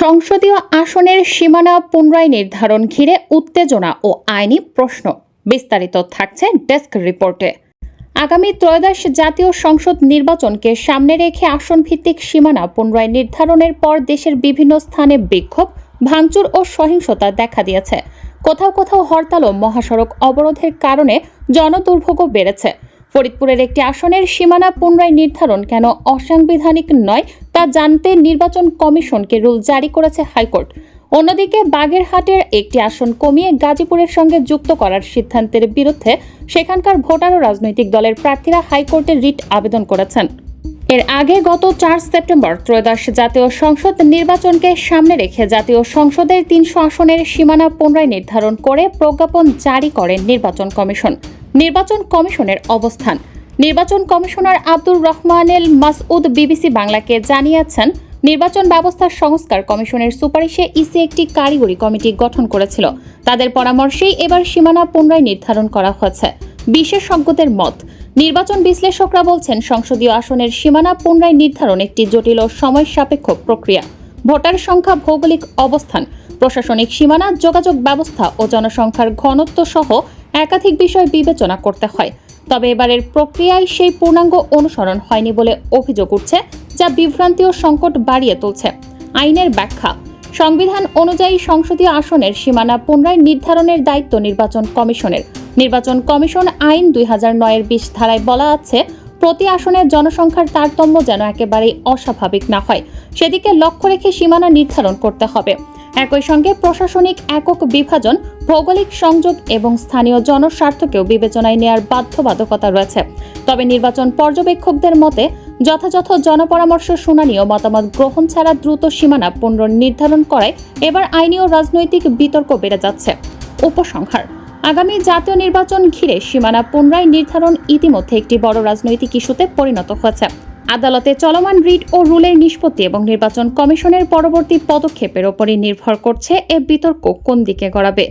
সংসদীয় আসনের সীমানা পুনরায় নির্ধারণ ঘিরে উত্তেজনা ও আইনি প্রশ্ন। বিস্তারিত থাকছে ডেস্ক রিপোর্টে। আগামী ত্রয়োদশ জাতীয় সংসদ নির্বাচনকে সামনে রেখে আসন ভিত্তিক সীমানা পুনরায় নির্ধারণের পর দেশের বিভিন্ন স্থানে বিক্ষোভ, ভাঙচুর ও সহিংসতা দেখা দিয়েছে। কোথাও কোথাও হরতাল ও মহাসড়ক অবরোধের কারণে জনদুর্ভোগও বেড়েছে। ফরিদপুরের একটি আসনের সীমানা পুনরায় নির্ধারণ কেন অসাংবিধানিক নয় তা জানতে নির্বাচন কমিশনকে রুল জারি করেছে হাইকোর্ট। অন্যদিকে বাগেরহাটের একটি আসন কমিয়ে গাজীপুরের সঙ্গে যুক্ত করার সিদ্ধান্তের বিরুদ্ধে সেখানকার ভোটার ও রাজনৈতিক দলের প্রার্থীরা হাইকোর্টে রিট আবেদন করেছেন। এর আগে গত চার সেপ্টেম্বর ত্রয়োদশ জাতীয় সংসদ নির্বাচনকে সামনে রেখে জাতীয় সংসদের তিনশো আসনের সীমানা পুনরায় নির্ধারণ করে প্রজ্ঞাপন জারি করে নির্বাচন কমিশন। নির্বাচন কমিশনের অবস্থান। নির্বাচন কমিশনার আব্দুর রহমানেল মাসউদ বিবিসি বাংলাকে জানিয়েছেন, নির্বাচন ব্যবস্থা সংস্কার কমিশনের সুপারিশে ইসি একটি কারিগরি কমিটি গঠন করেছিল। তাদের পরামর্শেই এবার সীমানা পুনরায় নির্ধারণ করা হয়েছে। বিশেষজ্ঞদের মত, নির্বাচন বিশ্লেষকরা বলছেন, সংসদীয় আসনের সীমানা পুনরায় নির্ধারণ একটি জটিল ও সময় সাপেক্ষ প্রক্রিয়া। ভোটার সংখ্যা ভৌগোলিক অবস্থান, প্রশাসনিক সীমানা, যোগাযোগ ব্যবস্থা ও জনসংখ্যার ঘনত্ব সহ একাধিক বিষয় বিবেচনা করতে হয়। তবে এবারের প্রক্রিয়ায় সেই পূর্ণাঙ্গ অনুসরণ হয়নি বলে অভিযোগ উঠছে, যা বিভ্রান্তি ও সংকট বাড়িয়ে তুলছে। আইনের ব্যাখ্যা, সংবিধান অনুযায়ী সংসদীয় আসনের সীমানা পুনরায় নির্ধারণের দায়িত্ব নির্বাচন কমিশনের। নির্বাচন কমিশন আইন দুই হাজার নয়ের বিশ ধারায় বলা আছে, প্রতি আসনের জনসংখ্যার তারতম্য যেন একেবারেই অস্বাভাবিক না হয়। সেদিকে লক্ষ্য রেখে সীমানা নির্ধারণ করতে হবে। একই সঙ্গে প্রশাসনিক একক বিভাজন, ভৌগোলিক সংযোগ এবং স্থানীয় জনস্বার্থকেও বিবেচনায় নেওয়ার বাধ্যবাধকতা রয়েছে। তবে নির্বাচন পর্যবেক্ষকদের মতে, যথাযথ জনপরামর্শ শুনানি ও মতামত গ্রহণ ছাড়া দ্রুত সীমানা পুনর্নির্ধারণ করায় এবার আইনি ও রাজনৈতিক বিতর্ক বেড়ে যাচ্ছে। উপসংহার। আগামী জাতীয় নির্বাচন ঘিরে সীমানা পুনরায় নির্ধারণ ইতিমধ্যে একটি বড় রাজনৈতিক ইস্যুতে পরিণত হয়েছে। আদালতে চলমান রিট ও রুলের নিষ্পত্তি এবং নির্বাচন কমিশনের পরবর্তী পদক্ষেপের ওপরই নির্ভর করছে এ বিতর্ক কোন দিকে গড়াবে।